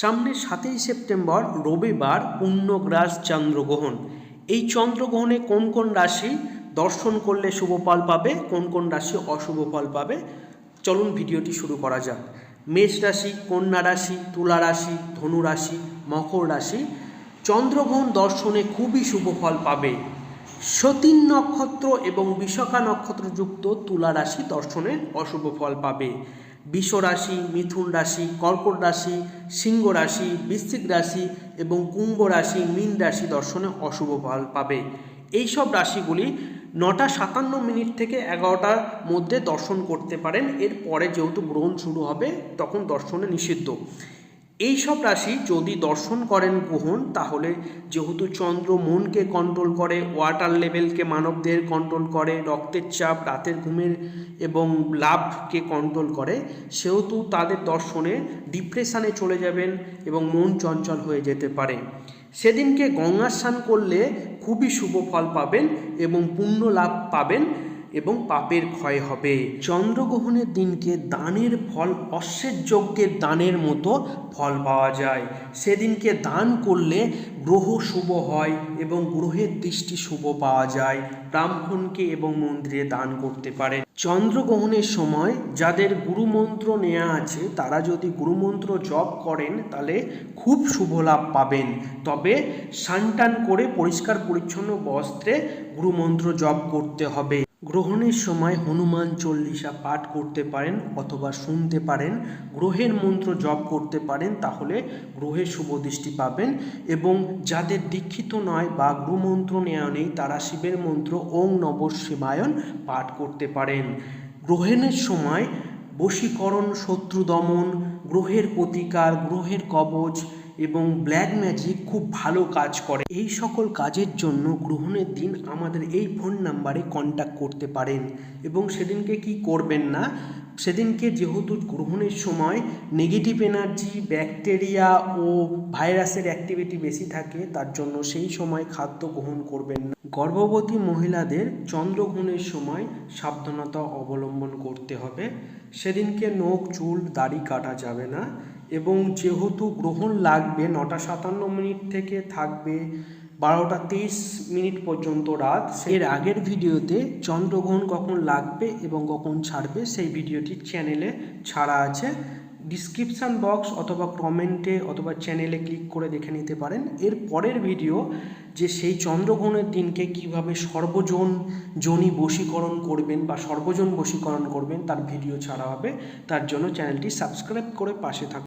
সামনে সাতই সেপ্টেম্বর, রবিবার পূর্ণগ্রাস চন্দ্রগ্রহণ। এই চন্দ্রগ্রহণে কোন কোন রাশি দর্শন করলে শুভ ফল পাবে, কোন কোন রাশি অশুভ ফল পাবে? চলুন ভিডিওটি শুরু করা যাক। মেষ রাশি, কন্যা রাশি, তুলা রাশি, ধনু রাশি, মকর রাশি। চন্দ্রগ্রহণ দর্শনে খুবই শুভ ফল পাবে। সতীন নক্ষত্র এবং বিশাখা নক্ষত্রযুক্ত তুলা রাশি দর্শনের অশুভ ফল পাবে। বিষ রাশি মিথুন রাশি, কর্কট রাশি, সিংহ রাশি, বৃশ্চিক রাশি এবং কুম্ভ রাশি, মীন রাশি দর্শনে অশুভ ফল পাবে। এই সব রাশিগুলি নটা সাতান্ন মিনিট থেকে এগারোটার মধ্যে দর্শন করতে পারেন। এর পরে যেহেতু গ্রহণ শুরু হবে, তখন দর্শনে নিষিদ্ধ। এই সব রাশি যদি দর্শন করেন গ্রহণ, তাহলে যেহেতু চন্দ্র মনকে কন্ট্রোল করে ওয়াটার লেভেলকে মানবদের কন্ট্রোল করে, রক্তের চাপ, রাতের ঘুমের এবং লাভকে কন্ট্রোল করে, সেহেতু তাদের দর্শনে ডিপ্রেশানে চলে যাবেন এবং মন চঞ্চল হয়ে যেতে পারে। সেদিনকে গঙ্গা স্নান করলে খুবই শুভ ফল পাবেন এবং পুণ্য লাভ পাবেন। এবং পাপের ক্ষয় হবে। চন্দ্রগ্রহণের দিনকে দানের ফল, অশ্বের যজ্ঞের দানের মতো ফল পাওয়া যায়। সেদিনকে দান করলে গ্রহ শুভ হয় এবং গ্রহের দৃষ্টি শুভ পাওয়া যায়। ব্রাহ্মণকে এবং মন্দিরে দান করতে পারে। চন্দ্রগ্রহণের সময় যাদের গুরুমন্ত্র নেওয়া আছে, তারা যদি গুরুমন্ত্র জপ করেন, তাহলে খুব শুভ লাভ পাবেন। তবে সানটান করে পরিষ্কার পরিচ্ছন্ন বস্ত্রে গুরুমন্ত্র জপ করতে হবে। গ্রহণের সময় হনুমান চল্লিশা পাঠ করতে পারেন অথবা শুনতে পারেন, গ্রহের মন্ত্র জপ করতে পারেন, তাহলে গ্রহের শুভ দৃষ্টি পাবেন এবং যাদের দীক্ষিত নয় বা গুরুমন্ত্র নেওয়া নেই, তারা শিবের মন্ত্র ওং নব শিবায়ন পাঠ করতে পারেন। গ্রহণের সময় বশীকরণ শত্রু দমন গ্রহের প্রতিকার, গ্রহের কবচ এবং ব্ল্যাক ম্যাজিক খুব ভালো কাজ করে। এই সকল কাজের জন্য গ্রহণের দিন আমাদের এই ফোন নাম্বারে কন্ট্যাক্ট করতে পারেন। এবং সেদিনকে কি করবেন না? সেদিনকে যেহেতু গ্রহণের সময় নেগেটিভ এনার্জি ব্যাকটেরিয়া ও ভাইরাসের অ্যাক্টিভিটি বেশি থাকে, তার জন্য সেই সময় খাদ্য গ্রহণ করবেন না। গর্ভবতী মহিলাদের চন্দ্রগ্রহণের সময় সাবধানতা অবলম্বন করতে হবে। সেদিনকে নখ, চুল, দাড়ি কাটা যাবে না। এবং যেহেতু গ্রহণ লাগবে নটা সাতান্ন মিনিট থেকে থাকবে বারোটা তেইশ মিনিট পর্যন্ত রাত এর আগের ভিডিওতে চন্দ্রগ্রহণ কখন লাগবে এবং কখন ছাড়বে, সেই ভিডিওটি চ্যানেলে ছাড়া আছে। ডিসক্রিপশান বক্স অথবা কমেন্টে অথবা চ্যানেলে ক্লিক করে দেখে নিতে পারেন। এর পরের ভিডিও যে সেই চন্দ্রগ্রহণের দিনকে কীভাবে সর্বজন জনি বশীকরণ করবেন বা সর্বজন বশীকরণ করবেন, তার ভিডিও ছাড়া হবে। তার জন্য চ্যানেলটি সাবস্ক্রাইব করে পাশে থাকুন।